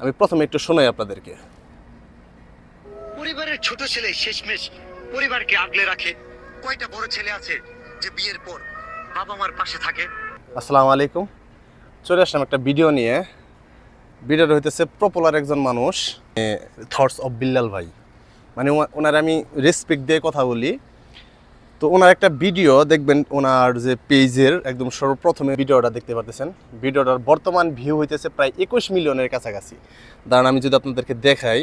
আমি প্রথমে একটু শোনাই আপনাদেরকে। পরিবারের ছোট ছেলে শেষমেশ পরিবারকে আগলে রাখে। কয়টা বড় ছেলে আছে যে বিয়ের পর বাবা মার পাশে থাকে? আসসালামু আলাইকুম। চলে আসলাম একটা ভিডিও নিয়ে। ভিডিওটা হইতেছে পপুলার একজন মানুষ থটস অফ বিল্লাল ভাই। মানে ওনা- ওনার আমি রেসপেক্ট দিয়ে কথা বলি। তো ওনার একটা ভিডিও, দেখবেন ওনার যে পেজের একদম সর্বপ্রথমে ভিডিওটা দেখতে পারতেছেন। ভিডিওটার বর্তমান ভিউ হইতেছে প্রায় একুশ মিলিয়নের কাছাকাছি। দাঁড়ান, আমি যদি আপনাদেরকে দেখাই,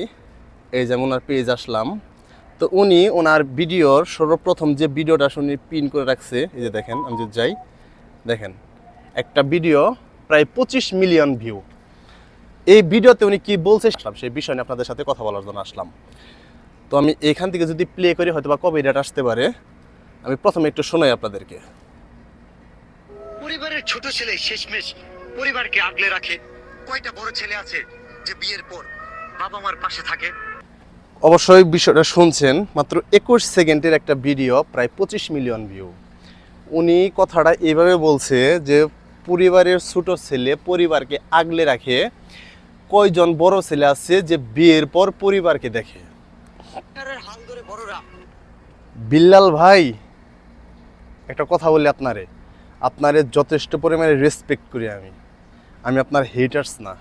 এই যেমন ওনার পেজ আসলাম। তো উনি ওনার ভিডিওর সর্বপ্রথম যে ভিডিওটা উনি পিন করে রাখছে, এই যে দেখেন, আমি যদি যাই, দেখেন, একটা ভিডিও প্রায় পঁচিশ মিলিয়ন ভিউ এই ভিডিওতে উনি কি বলছে, সেই বিষয় নিয়ে আপনাদের সাথে কথা বলার জন্য আসলাম। তো আমি এখান থেকে যদি প্লে করি হয়তো বা কবে আসতে পারে। আমি প্রথমে একটু শোনাই আপনাদেরকে। পরিবারের ছোট ছেলে শেষমেশ পরিবারকে আগলে রাখে। কয়টা বড় ছেলে আছে যে বিয়ের পর বাবা মার পাশে থাকে? অবশ্যই বিষয়টা শুনছেন মাত্র একুশ সেকেন্ডের একটা ভিডিও প্রায় পঁচিশ মিলিয়ন ভিউ। উনি কথাটা এইভাবে বলছে যে পরিবারের ছোট ছেলে পরিবারকে আগলে রাখে। কয়জন বড় ছেলে আছে যে বিয়ের পর পরিবারকে দেখে? বিল্লাল ভাই একটা কথা বলি আপনারে। আপনারে যথেষ্ট পরিমাণে রেসপেক্ট করি আমি। আমি আপনার হেটার্স না।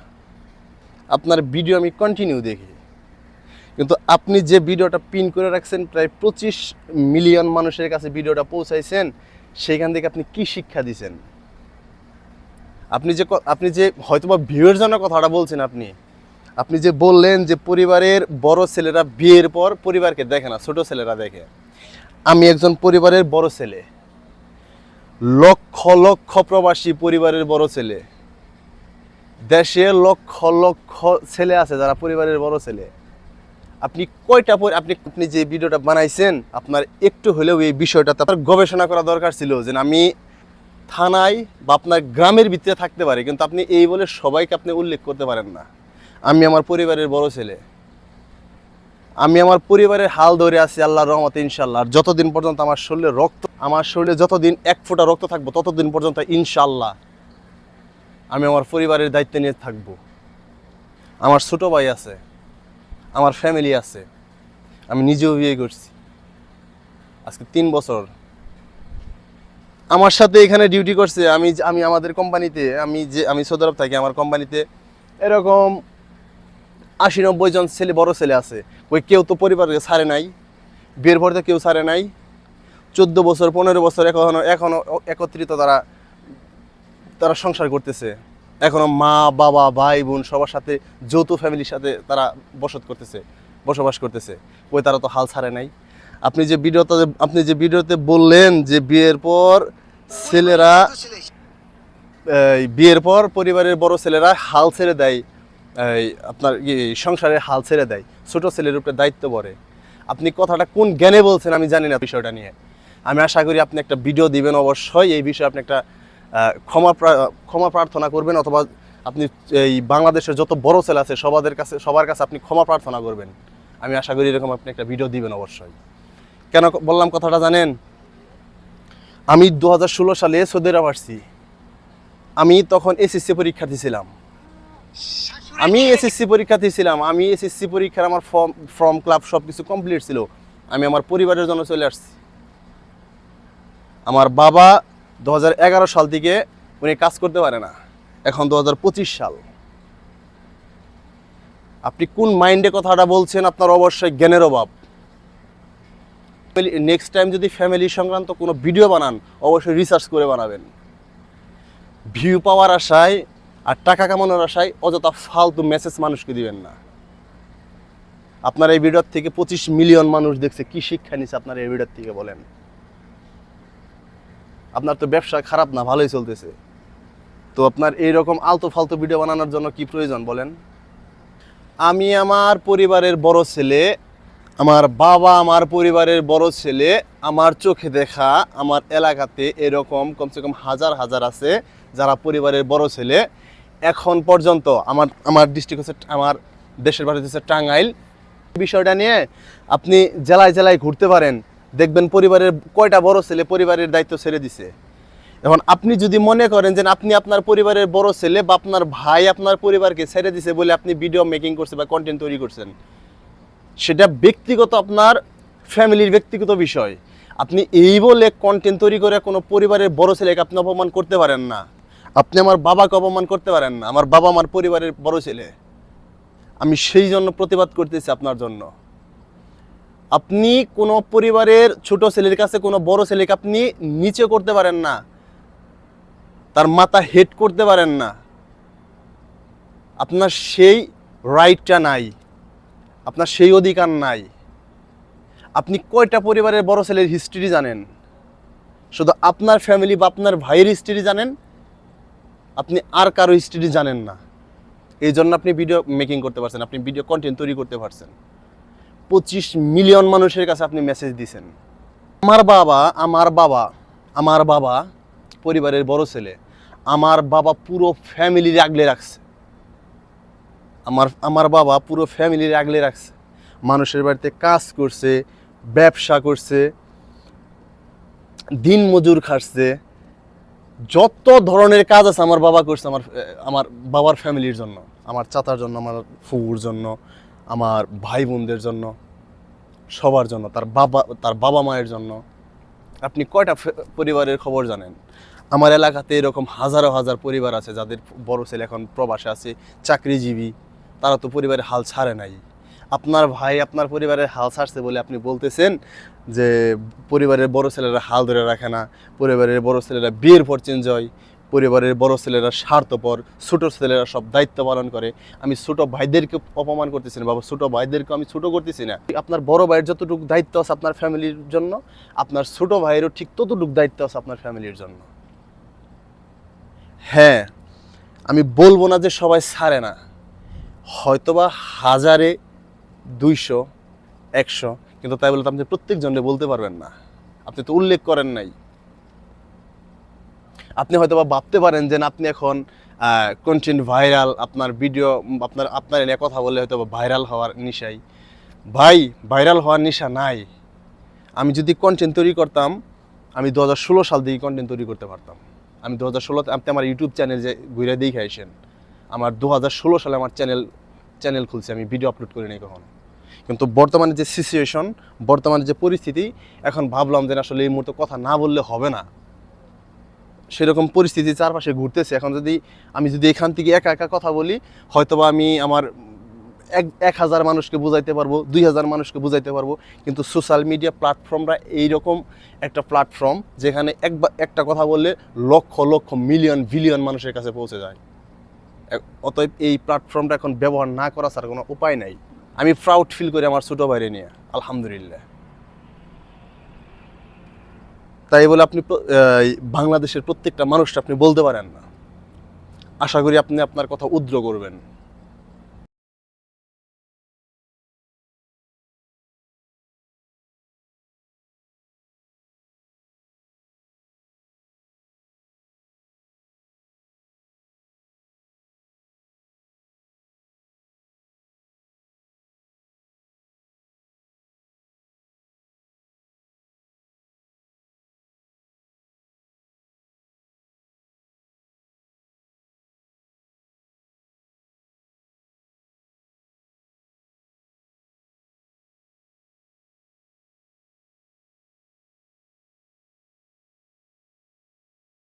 আপনার ভিডিও আমি কন্টিনিউ দেখি। কিন্তু আপনি যে ভিডিওটা পিন করে রাখছেন, প্রায় পঁচিশ মিলিয়ন মানুষের কাছে ভিডিওটা পৌঁছাইছেন, সেইখান থেকে আপনি কি শিক্ষা দিছেন? আপনি যে আপনি যে হয়তোবা ভিউয়ের জন্য কথাটা বলছেন আপনি আপনি যে বললেন যে পরিবারের বড় ছেলেরা বিয়ের পর পরিবারকে দেখে না, ছোট ছেলেরা দেখে। আমি একজন পরিবারের বড় ছেলে। লক্ষ লক্ষ প্রবাসী পরিবারের বড় ছেলে। দেশে লক্ষ লক্ষ ছেলে আছে যারা পরিবারের বড় ছেলে। আপনি কয়টা আপনি আপনি যে ভিডিওটা বানাইছেন, আপনার একটু হলেও এই বিষয়টাতে আপনার গবেষণা করা দরকার ছিল যে আমি থানায় বা আপনার গ্রামের ভিতরে থাকতে পারি, কিন্তু আপনি এই বলে সবাইকে আপনি উল্লেখ করতে পারেন না। আমি আমার পরিবারের বড় ছেলে। আমি আমার পরিবারের হাল ধরে আছি আল্লাহর রহমতে ইনশাল্লাহ যতদিন পর্যন্ত আমার শরীরে রক্ত আমার শরীরে যতদিন এক ফোঁটা রক্ত থাকব, ততদিন পর্যন্ত ইনশাল্লাহ আমি আমার পরিবারের দায়িত্ব নিয়ে থাকব। আমার ছোট ভাই আছে, আমার ফ্যামিলি আছে, আমি নিজেও বিয়ে করছি। আজকে তিন বছর। আমার সাথে এখানে ডিউটি করছে, আমি আমি আমাদের কোম্পানিতে আমি যে, আমি সৌদি আরব থাকি, আমার কোম্পানিতে এরকম আশি নব্বই জন ছেলে, বড় ছেলে আছে। ওই কেউ তো পরিবারকে ছাড়ে নাই, বিয়ের পর কেউ ছাড়ে নাই। চোদ্দ বছর পনেরো বছর এখনও এখনও একত্রিত তারা তারা সংসার করতেছে। এখনও মা বাবা ভাই বোন সবার সাথে যৌথ ফ্যামিলির সাথে তারা বসত করতেছে বসবাস করতেছে। ওই তারা তো হাল ছাড়ে নাই। আপনি যে ভিডিওতে আপনি যে ভিডিওতে বললেন যে বিয়ের পর ছেলেরা বিয়ের পর পরিবারের বড় ছেলেরা হাল ছেড়ে দেয় আপনার ই, সংসারে হাল ছেড়ে দেয় ছোট ছেলের উপরে দায়িত্ব পড়ে। আপনি কথাটা কোন জ্ঞানে বলছেন আমি জানি না বিষয়টা নিয়ে। আমি আশা করি আপনি একটা ভিডিও দিবেন অবশ্যই। এই বিষয়ে আপনি একটা ক্ষমা ক্ষমা প্রার্থনা করবেন অথবা আপনি এই বাংলাদেশের যত বড় ছেলে আছে, সবাদের কাছে, সবার কাছে আপনি ক্ষমা প্রার্থনা করবেন। আমি আশা করি এরকম আপনি একটা ভিডিও দিবেন অবশ্যই। কেন বললাম কথাটা জানেন? আমি দু হাজার ষোলো সালে সৌদি আরব আসছি। আমি তখন এসএসসি পরীক্ষার্থী ছিলাম। আমি এসএসসি পরীক্ষার্থী ছিলাম। আমি এসএসসি পরীক্ষার আমার ফর্ম ফর্ম, ক্লাব সব কিছু কমপ্লিট ছিল। আমি আমার পরিবারের জন্য চলে আসছি। আমার বাবা দু হাজার এগারো সাল থেকে উনি কাজ করতে পারে না। এখন দু হাজার পঁচিশ সাল। আপনি কোন মাইন্ডে কথাটা বলছেন আপনার অবশ্যই জ্ঞানের অভাব। নেক্সট টাইম যদি ফ্যামিলি সংক্রান্ত কোনো ভিডিও বানান, অবশ্যই রিসার্চ করে বানাবেন। ভিউ পাওয়ার আশায় আর টাকা কামানোর আশায় অযথা ফালতু মেসেজ মানুষকে দিবেন না। আপনার এই ভিডিওর থেকে পঁচিশ মিলিয়ন মানুষ দেখছে, কি শিক্ষা নিছে আপনার এই ভিডিওর থেকে বলেন। আপনার তো ব্যবসা খারাপ না, ভালোই চলতেছে। তো আপনার এইরকম আলতু ফালতু ভিডিও বানানোর জন্য কি প্রয়োজন বলেন? আমি আমার পরিবারের বড় ছেলে, আমার বাবা আমার পরিবারের বড় ছেলে, আমার চোখে দেখা, আমার এলাকাতে এরকম কমসে কম হাজার হাজার আছে যারা পরিবারের বড় ছেলে। এখন পর্যন্ত আমার আমার ডিস্ট্রিক্ট হচ্ছে আমার দেশের বাড়ি হচ্ছে টাঙ্গাইল। বিষয়টা নিয়ে আপনি জেলায় জেলায় ঘুরতে পারেন দেখবেন পরিবারের কয়টা বড় ছেলে পরিবারের দায়িত্ব ছেড়ে দিছে। এখন আপনি যদি মনে করেন যে আপনি আপনার পরিবারের বড় ছেলে বা আপনার ভাই আপনার পরিবারকে ছেড়ে দিছে বলে আপনি ভিডিও মেকিং করছে বা কন্টেন্ট তৈরি করছেন, সেটা ব্যক্তিগত আপনার ফ্যামিলির ব্যক্তিগত বিষয়। আপনি এই বলে কন্টেন্ট তৈরি করে কোনো পরিবারের বড় ছেলেকে আপনি অপমান করতে পারেন না। আপনি আমার বাবাকে অপমান করতে পারেন না, আমার বাবা আমার পরিবারের বড় ছেলে। আমি সেই জন্য প্রতিবাদ করতেছি আপনার জন্য। আপনি কোনো পরিবারের ছোট ছেলের কাছে, কোনো বড় ছেলেকে আপনি নিচে করতে পারেন না। তার মাথা হেড করতে পারেন না। আপনার সেই রাইটটা নাই। আপনার সেই অধিকার নাই। আপনি কয়টা পরিবারের বড় ছেলের হিস্ট্রি জানেন? শুধু আপনার ফ্যামিলি বা আপনার ভাইয়ের হিস্ট্রি জানেন? আপনি আর কারও হিস্ট্রি জানেন না। এই জন্য আপনি ভিডিও মেকিং করতে পারছেন, আপনি ভিডিও কন্টেন্ট তৈরি করতে পারছেন। পঁচিশ মিলিয়ন মানুষের কাছে আপনি মেসেজ দিছেন। আমার বাবা আমার বাবা আমার বাবা পরিবারের বড় ছেলে, আমার বাবা পুরো ফ্যামিলির আগলে রাখছে। আমার আমার বাবা পুরো ফ্যামিলির আগলে রাখছে। মানুষের বাড়িতে কাজ করছে, ব্যবসা করছে, দিন মজুর খাটছে। যত ধরনের কাজ আছে আমার বাবা করছে আমার আমার বাবার ফ্যামিলির জন্য, আমার চাচার জন্য, আমার ফুকুর জন্য আমার ভাই বোনদের জন্য, সবার জন্য, তার বাবা তার বাবা মায়ের জন্য। আপনি কয়টা পরিবারের খবর জানেন? আমার এলাকাতে এরকম হাজারো হাজার পরিবার আছে যাদের বড় ছেলে এখন প্রবাসে আছে, চাকরিজীবী। তারা তো পরিবারের হাল ছাড়ে নাই। আপনার ভাই আপনার পরিবারের হাল ছাড়ছে বলে আপনি বলতেছেন যে পরিবারের বড় ছেলেরা হাল ধরে রাখে না, পরিবারের বড় ছেলেরা বিয়ের পর চেঞ্জ হয়। পরিবারের বড় ছেলেরা স্বার্থপর, ছোটো ছেলেরা সব দায়িত্ব পালন করে। আমি ছোটো ভাইদেরকে অপমান করতেছি না বাবা, ছোটো ভাইদেরকে আমি ছোটো করতেছি না। আপনার বড় ভাইয়ের যতটুকু দায়িত্ব আছে আপনার ফ্যামিলির জন্য, আপনার ছোটো ভাইয়েরও ঠিক ততটুকু দায়িত্ব আছে আপনার ফ্যামিলির জন্য। হ্যাঁ আমি বলব না যে সবাই ছাড়ে না। হয়তোবা হাজারে দুইশো, একশো, কিন্তু তাই বলে আপনি প্রত্যেকজনে বলতে পারবেন না। আপনি তো উল্লেখ করেন নাই। আপনি হয়তো বা ভাবতে পারেন যে আপনি এখন কন্টেন্ট ভাইরাল আপনার ভিডিও আপনার আপনার এনে কথা বললে হয়তো ভাইরাল হওয়ার নিশাই। ভাই ভাইরাল হওয়ার নিশা নাই। আমি যদি কন্টেন্ট তৈরি করতাম, আমি দু হাজার ষোলো সাল থেকে কন্টেন্ট তৈরি করতে পারতাম। আমি দু হাজার ষোলোতে আপনি আমার ইউটিউব চ্যানেল যে ঘুরে দেখে আসেন, আমার দু হাজার ষোলো সালে আমার চ্যানেল চ্যানেল খুলছে, আমি ভিডিও আপলোড করি নাই কখনো। কিন্তু বর্তমানে যে সিচুয়েশন বর্তমানে যে পরিস্থিতি, এখন ভাবলাম যে আসলে এই মুহূর্তে কথা না বললে হবে না। সেরকম পরিস্থিতি চারপাশে ঘুরতেছে। এখন যদি আমি যদি এখান থেকে একা একা কথা বলি, হয়তোবা আমি আমার এক এক হাজার মানুষকে বুঝাইতে পারব, দুই হাজার মানুষকে বুঝাইতে পারব। কিন্তু সোশ্যাল মিডিয়া প্ল্যাটফর্মরা এইরকম একটা প্ল্যাটফর্ম যেখানে একবার একটা কথা বললে লক্ষ লক্ষ মিলিয়ন বিলিয়ন মানুষের কাছে পৌঁছে যায়। অতএব এই প্ল্যাটফর্মটা এখন ব্যবহার না করা ছাড়া কোনো উপায় নাই। আমি প্রাউড ফিল করি আমার ছোটো বাইরে নিয়ে। আলহামদুলিল্লাহ। তাই বলে আপনি বাংলাদেশের প্রত্যেকটা মানুষটা আপনি বলতে পারেন না। আশা করি আপনি আপনার কথা উদ্র করবেন।